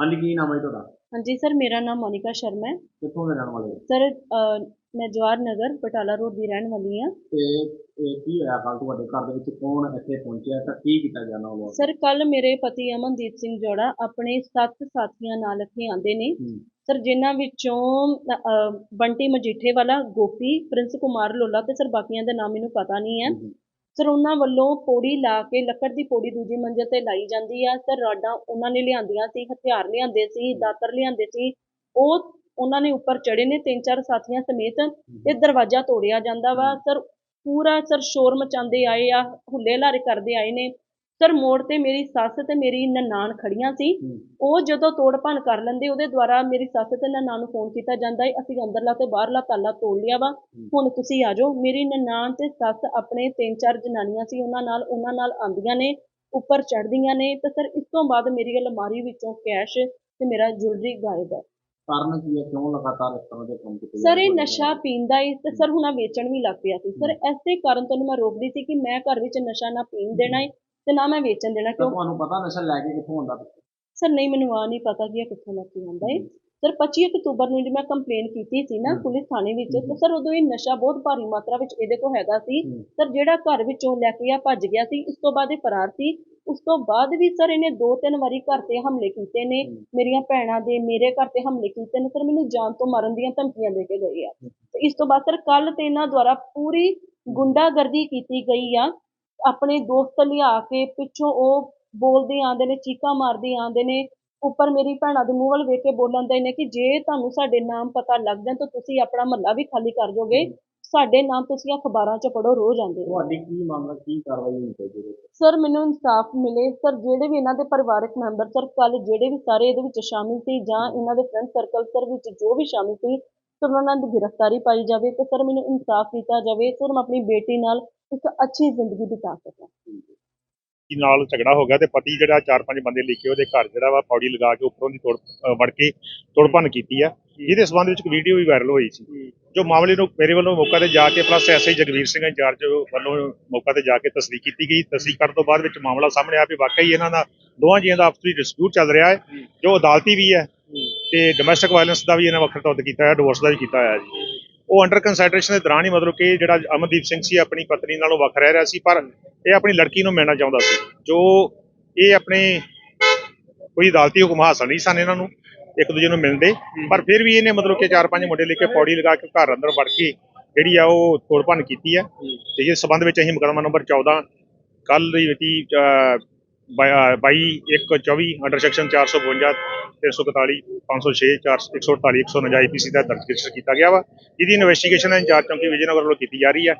ਹਾਂਜੀ ਕੀ ਨਾਮ ਹੈ ਜੀ ਤੁਹਾਡਾ? ਹਾਂਜੀ ਸਰ ਮੇਰਾ ਨਾਮ ਮੋਨਿਕਾ ਸ਼ਰਮਾ ਹੈ। ਕਿੱਥੋਂ ਦੇ ਰਹਿਣ ਵਾਲੇ ਹੋ? ਸਰ ਮੈਂ ਜਵਾਹਰ ਨਗਰ ਬਟਾਲਾ ਰੋਡ ਦੀ ਰਹਿਣ ਵਾਲੀ ਹਾਂ। ਤੇ ਇਹ ਕੀ ਹੋਇਆ ਕੱਲ ਤੁਹਾਡੇ ਘਰ ਦੇ ਵਿੱਚ? ਕੌਣ ਇੱਥੇ ਪਹੁੰਚਿਆ ਤਾਂ ਕੀ ਕੀਤਾ ਗਿਆ ਉਹਨਾਂ ਵੱਲੋਂ? ਸਰ ਕੱਲ ਮੇਰੇ ਪਤੀ ਅਮਨਦੀਪ ਸਿੰਘ ਜੋੜਾ ਆਪਣੇ ਸੱਤ ਸਾਥੀਆਂ ਨਾਲ ਇੱਥੇ ਆਂਦੇ ਨੇ। ਹੂੰ। ਸਰ ਜਿਨ੍ਹਾਂ ਵਿੱਚੋਂ ਅ, ਬੰਟੀ ਮਜੀਠੇ ਵਾਲਾ ਗੋਪੀ ਪ੍ਰਿੰਸ ਕੁਮਾਰ ਲੋਲਾ ਤੇ ਸਰ ਬਾਕੀਆਂ ਦਾ ਨਾਮ ਮੈਨੂੰ ਪਤਾ ਨਹੀਂ ਹੈ ਹੂੰ। ਸਰ ਉਹਨਾਂ ਵੱਲੋਂ ਪੌੜੀ ਲਾ ਕੇ ਲੱਕੜ ਦੀ ਪੌੜੀ ਦੂਜੀ ਮੰਜ਼ਿਲ ਤੇ ਲਾਈ ਜਾਂਦੀ ਆ। ਸਰ ਰਾਡਾਂ ਉਹਨਾਂ ਨੇ ਲਿਆਂਦੀਆਂ ਸੀ ਹਥਿਆਰ ਲਿਆਂਦੇ ਸੀ ਦਾਤਰ ਲਿਆਂਦੇ ਸੀ। ਉਹ ਉਹਨਾਂ ਨੇ ਉੱਪਰ ਚੜੇ ਨੇ ਤਿੰਨ ਚਾਰ ਸਾਥੀਆਂ ਸਮੇਤ ਤੇ ਦਰਵਾਜ਼ਾ ਤੋੜਿਆ ਜਾਂਦਾ ਵਾ। ਸਰ ਪੂਰਾ ਸਰ ਸ਼ੋਰ ਮਚਾਉਂਦੇ ਆਏ ਆ ਹੁੱਲੇ ਲਾਰੇ ਕਰਦੇ ਆਏ ਨੇ। ਸਰ ਮੋੜ ਤੇ ਮੇਰੀ ਸੱਸ ਤੇ ਮੇਰੀ ਨਨਾਣ ਖੜੀਆਂ ਸੀ। ਹੂੰ। ਉਹ ਜਦੋਂ ਤੋੜ ਭੰਨ ਕਰ ਲੈਂਦੇ ਉਹਦੇ ਦੁਆਰਾ ਮੇਰੀ ਸੱਸ ਤੇ ਨਨਾਣ ਨੂੰ ਫੋਨ ਕੀਤਾ ਜਾਂਦਾ ਹੈ ਅਸੀਂ ਅੰਦਰਲਾ ਤੇ ਬਾਹਰਲਾ ਤਾਲਾ ਤੋੜ ਲਿਆ ਵਾ। ਹੁਣ ਤੁਸੀਂ ਆ ਜਾਓ। ਮੇਰੀ ਨਨਾਣ ਤੇ ਸੱਸ ਆਪਣੇ ਤਿੰਨ ਚਾਰ ਜਨਾਨੀਆਂ ਸੀ ਉਹਨਾਂ ਨਾਲ ਉਹਨਾਂ ਨਾਲ ਆਂਦੀਆਂ ਨੇ ਉੱਪਰ ਚੜ੍ਹਦੀਆਂ ਨੇ। ਤੇ ਸਰ ਇਸ ਤੋਂ ਬਾਅਦ ਮੇਰੀ ਅਲਮਾਰੀ ਵਿੱਚੋਂ ਕੈਸ਼ ਤੇ ਮੇਰਾ ਜੁਐਲਰੀ ਗਾਇਬ ਹੈ। ਕਾਰਨ ਕੀ ਹੈ? ਕਿਉਂ ਲਗਾਤਾਰ ਇਸ ਤਰ੍ਹਾਂ ਦੇ ਕੰਮ ਕੀਤੇ ਸਰ ਇਹ ਨਸ਼ਾ? ਪੀਂਦਾ ਏ ਤੇ ਸਰ ਹੁਣ ਆਹ ਵੇਚਣ ਵੀ ਲੱਗ ਪਿਆ ਸੀ। ਸਰ ਐਸੇ ਕਾਰਨ ਤੋਂ ਮੈਂ ਰੋਕਦੀ ਸੀ ਕਿ ਮੈਂ ਘਰ ਵਿੱਚ ਨਸ਼ਾ ਨਾ ਪੀਣ ਦੇਣਾ ਏ। ਤੇ ਨਾ ਮੈਂ ਵੇਚਣ ਦੇਣਾ ਤਾਂ ਕਿਉਂ? ਤੁਹਾਨੂੰ ਪਤਾ ਨਸ਼ਾ ਲੈ ਕੇ ਕਿੱਥੋਂ ਆਉਂਦਾ ਸਰ ਨਹੀਂ ਮੈਨੂੰ ਆ ਨਹੀਂ ਪਤਾ ਕਿ ਇਹ ਕਿੱਥੋਂ ਲੈ ਕੇ ਆਉਂਦਾ ਏ। ਸਰ 25 ਅਕਤੂਬਰ ਨੂੰ ਜੇ ਮੈਂ ਕੰਪਲੇਨ ਕੀਤੀ ਸੀ ਨਾ। ਪੁਲਿਸ ਥਾਣੇ ਵਿੱਚ। ਤੇ ਸਰ ਉਦੋਂ ਇਹ ਨਸ਼ਾ ਬਹੁਤ ਭਾਰੀ ਮਾਤਰਾ ਵਿੱਚ ਇਹਦੇ ਕੋਲ ਹੈਗਾ ਸੀ। ਹੂੰ। ਸਰ ਜਿਹੜਾ ਘਰ ਵਿੱਚੋਂ ਲੈ ਕੇ ਆ ਭੱਜ ਗਿਆ ਸੀ ਇਸ ਤੋਂ ਬਾਅਦ ਇਹ ਫਰਾਰ ਸੀ। ਉਸ ਤੋਂ ਬਾਅਦ ਵੀ ਸਰ ਇਹਨੇ ਦੋ ਤਿੰਨ ਵਾਰੀ ਘਰ ਤੇ ਹਮਲੇ ਕੀਤੇ ਨੇ। ਮੇਰੀਆਂ ਭੈਣਾਂ ਦੇ ਮੇਰੇ ਘਰ ਤੇ ਹਮਲੇ ਕੀਤੇ ਨੇ। ਸਰ ਮੈਨੂੰ ਜਾਨ ਤੋਂ ਮਾਰਨ ਦੀਆਂ ਧਮਕੀਆਂ ਦੇ ਕੇ ਗਏ ਆ। ਤੇ ਇਸ ਤੋਂ ਬਾਅਦ ਸਰ ਕੱਲ ਤੇ ਇਹਨਾਂ ਦੁਆਰਾ ਪੂਰੀ ਗੁੰਡਾਗਰਦੀ ਕੀਤੀ ਗਈ ਆ। ਆਪਣੇ ਦੋਸਤ ਲਿਆ ਕੇ ਪਿੱਛੋਂ ਉਹ ਬੋਲਦੇ ਆਂਦੇ ਨੇ ਚੀਕਾਂ ਮਾਰਦੇ ਆਂਦੇ ਨੇ ਉੱਪਰ ਮੇਰੀ ਭੈਣਾਂ ਦੇ ਮੂੰਹ ਵੱਲ ਵੇਖ ਕੇ ਬੋਲਣ ਦੇ ਨੇ ਕਿ ਜੇ ਤੁਹਾਨੂੰ ਸਾਡੇ ਨਾਮ ਪਤਾ ਲੱਗ ਜਾਣ ਤਾਂ ਤੁਸੀਂ ਆਪਣਾ ਮਹੱਲਾ ਵੀ ਖਾਲੀ ਕਰ ਦੋਗੇ ਸਾਡੇ ਨਾਮ ਤੁਸੀਂ ਅਖਬਾਰਾਂ 'ਚ ਪੜੋ ਰੋਜ਼ ਆਉਂਦੇ ਨੇ। ਤੁਹਾਡੀ ਕੀ ਮੰਗ ਹੈ? ਕੀ ਕਾਰਵਾਈ ਹੋਣੀ ਚਾਹੀਦੀ ਹੈ? ਸਰ ਮੈਨੂੰ ਇਨਸਾਫ ਮਿਲੇ। ਸਰ ਜਿਹੜੇ ਵੀ ਇਹਨਾਂ ਦੇ ਪਰਿਵਾਰਕ ਮੈਂਬਰ ਸਰ ਕੱਲ ਜਿਹੜੇ ਵੀ ਸਾਰੇ ਇਹਦੇ ਵਿੱਚ ਸ਼ਾਮਿਲ ਸੀ ਜਾਂ ਇਹਨਾਂ ਦੇ ਫਰੈਂਡ ਸਰਕਲ ਸਰ ਵਿੱਚ ਜੋ ਵੀ ਸ਼ਾਮਿਲ ਸੀ ਸਰ ਉਹਨਾਂ ਦੀ ਗ੍ਰਿਫਤਾਰੀ ਪਾਈ ਜਾਵੇ ਤੇ ਸਰ ਮੈਨੂੰ ਇਨਸਾਫ ਕੀਤਾ ਜਾਵੇ ਸਰ ਮੈਂ ਆਪਣੀ ਬੇਟੀ ਨਾਲ ਇੱਕ ਅੱਛੀ ਜ਼ਿੰਦਗੀ ਬਿਤਾ ਸਕਾਂ। ਪਤੀ ਨਾਲ ਝਗੜਾ ਹੋ ਗਿਆ ਤੇ ਪਤੀ ਜਿਹੜਾ ਚਾਰ ਪੰਜ ਬੰਦੇ ਲੈ ਕੇ ਉਹਦੇ ਘਰ ਜਿਹੜਾ ਵਾ ਪੌੜੀ ਲਗਾ ਕੇ ਉੱਪਰੋਂ ਦੀ ਤੋੜ ਵੜ ਕੇ ਤੋੜਪੰਨ ਕੀਤੀ ਆ। ਜਿਹਦੇ ਸਬੰਧ ਵਿੱਚ ਇੱਕ ਵੀਡੀਓ ਵੀ ਵਾਇਰਲ ਹੋਈ ਸੀ। ਜੋ ਮਾਮਲੇ ਨੂੰ ਮੇਰੇ ਵੱਲੋਂ ਮੌਕਾ ਤੇ ਜਾ ਕੇ plus SI Jagvir Singh in charge ਵੱਲੋਂ ਮੌਕਾ ਤੇ ਜਾ ਕੇ ਤਸਦੀਕ ਕੀਤੀ ਗਈ। ਤਸਦੀਕ ਕਰਨ ਤੋਂ ਬਾਅਦ ਵਿੱਚ ਮਾਮਲਾ ਸਾਹਮਣੇ ਆਇਆ ਵੀ ਵਾਕਈ ਇਹਨਾਂ ਦਾ ਦੋਵਾਂ ਜੀਆਂ ਦਾ ਆਪਸ ਡਿਸਪਿਊਟ ਚੱਲ ਰਿਹਾ ਹੈ। ਜੋ ਅਦਾਲਤੀ ਵੀ ਹੈ ਤੇ ਡੋਮੈਸਟਿਕ ਵਾਇਲੈਂਸ ਦਾ ਵੀ ਇਹਨਾਂ ਵੱਖਰਾ ਤੌਰ ਤੇ ਕੀਤਾ ਹੈ ਡਿਵੋਰਸ ਦਾ ਵੀ ਕੀਤਾ ਹੋਇਆ ਜੀ। ਉਹ ਅੰਡਰ ਕੰਸੈਂਟਰੇਸ਼ਨ ਦੇ ਦੌਰਾਨ ਹੀ ਮਤਲਬ ਕਿ ਜਿਹੜਾ ਅਮਨਦੀਪ ਸਿੰਘ ਸੀ ਆਪਣੀ ਪਤਨੀ ਨਾਲੋਂ ਵੱਖ ਰਹਿ ਰਿਹਾ ਸੀ ਪਰ ਇਹ ਆਪਣੀ ਲੜਕੀ ਨੂੰ ਮਿਲਣਾ ਚਾਹੁੰਦਾ ਸੀ। ਜੋ ਇਹ ਆਪਣੇ ਕੋਈ ਅਦਾਲਤੀ ਹੁਕਮ ਹਾਸਲ ਨਹੀਂ ਸਨ ਇਹਨਾਂ ਨੂੰ ਇੱਕ ਦੂਜੇ ਨੂੰ ਮਿਲਦੇ। ਪਰ ਫਿਰ ਵੀ ਇਹਨੇ ਮਤਲਬ ਕਿ ਚਾਰ ਪੰਜ ਮੁੰਡੇ ਲੈ ਕੇ ਪੌੜੀ ਲਗਾ ਕੇ ਘਰ ਅੰਦਰ ਵੜ ਕੇ ਜਿਹੜੀ ਆ ਉਹ ਤੋੜ ਭੰਨ ਕੀਤੀ ਆ ਤੇ ਇਸ ਸਬੰਧ ਵਿੱਚ ਅਸੀਂ ਮੁਕੱਦਮਾ ਨੰਬਰ 14 ਕੱਲ ਦੀ ਮਿਤੀ 22 1 24 ਅੰਡਰ ਸੈਕਸ਼ਨ 452 341 506 148 149 ਆਈਪੀਸੀ ਦਾ ਦਰਜ ਰਜਿਸਟਰ ਕੀਤਾ ਗਿਆ ਵਾ। ਜਿਹਦੀ ਇਨਵੈਸਟੀਗੇਸ਼ਨ ਇੰਚਾਰਜ ਚੌਂਕੀ ਵਿਜੇਨਗਰ ਵੱਲੋਂ ਕੀਤੀ ਜਾ ਰਹੀ ਹੈ।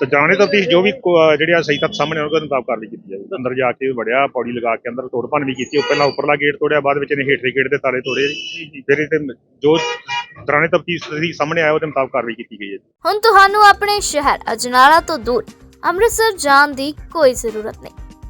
ਤੇ ਜਾਣੇ ਤਫਤੀਸ਼ ਜੋ ਵੀ ਕੋ- ਸਹੀ ਤੱਥ ਸਾਹਮਣੇ ਆਉਣਗੇ, ਉਹਦੇ ਮੁਤਾਬਕ ਕਾਰਵਾਈ ਕੀਤੀ ਜਾਵੇਗੀ ਅੰਦਰ ਜਾ ਕੇ ਵੜਿਆ, ਪੌੜੀ ਲਗਾ ਕੇ ਅੰਦਰ ਤੋੜ ਭੰਨ ਵੀ ਕੀਤੀ, ਉਹ ਪਹਿਲਾਂ ਉੱਪਰਲਾ ਗੇਟ ਤੋੜਿਆ, ਬਾਅਦ ਵਿੱਚ ਇਹਨੇ ਹੇਠਲੇ ਗੇਟ ਦੇ ਤਾਲੇ ਤੋੜੇ। ਫਿਰ ਇਹ ਤੇ ਜੋ ਦੌਰਾਨੇ ਤਫਤੀਸ਼ ਸਾਹਮਣੇ ਆਇਆ, ਉਹਦੇ ਮੁਤਾਬਕ ਕਾਰਵਾਈ ਕੀਤੀ ਗਈ ਹੈ ਹੁਣ ਤੁਹਾਨੂੰ ਆਪਣੇ ਸ਼ਹਿਰ ਅਜਨਾਲਾ ਤੋਂ ਦੂਰ ਅੰਮ੍ਰਿਤਸਰ ਜਾਣ ਦੀ ਕੋਈ ਜ਼ਰੂਰਤ ਨਹੀਂ।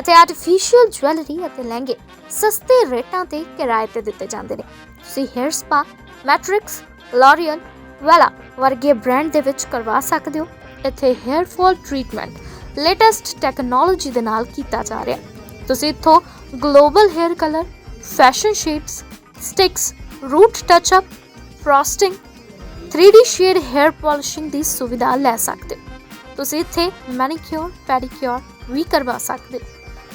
ਅਤੇ ਆਰਟੀਫੀਸ਼ੀਅਲ ਜੁਐਲਰੀ ਅਤੇ ਲਹਿੰਗੇ ਸਸਤੇ ਰੇਟਾਂ ਤੇ ਕਿਰਾਏ ਤੇ ਦਿੱਤੇ ਜਾਂਦੇ ਨੇ। ਤੁਸੀਂ hair spa Matrix L'Oreal Wella ਵਰਗੇ ਬ੍ਰਾਂਡ ਦੇ ਵਿੱਚ ਕਰਵਾ ਸਕਦੇ ਹੋ। ਇੱਥੇ hair fall treatment latest technology ਦੇ ਨਾਲ ਕੀਤਾ ਜਾ ਰਿਹਾ ਤੁਸੀਂ ਇੱਥੋਂ global hair colour fashion shades sticks root touch up frosting 3D shade hair polishing ਦੀ ਸੁਵਿਧਾ ਲੈ ਸਕਦੇ ਹੋ। ਤੁਸੀਂ ਇੱਥੇ ਮੈਨੀਕਿਉਰ ਪੈਡੀਕਿਉਰ ਵੀ ਕਰਵਾ ਸਕਦੇ ਹੋ।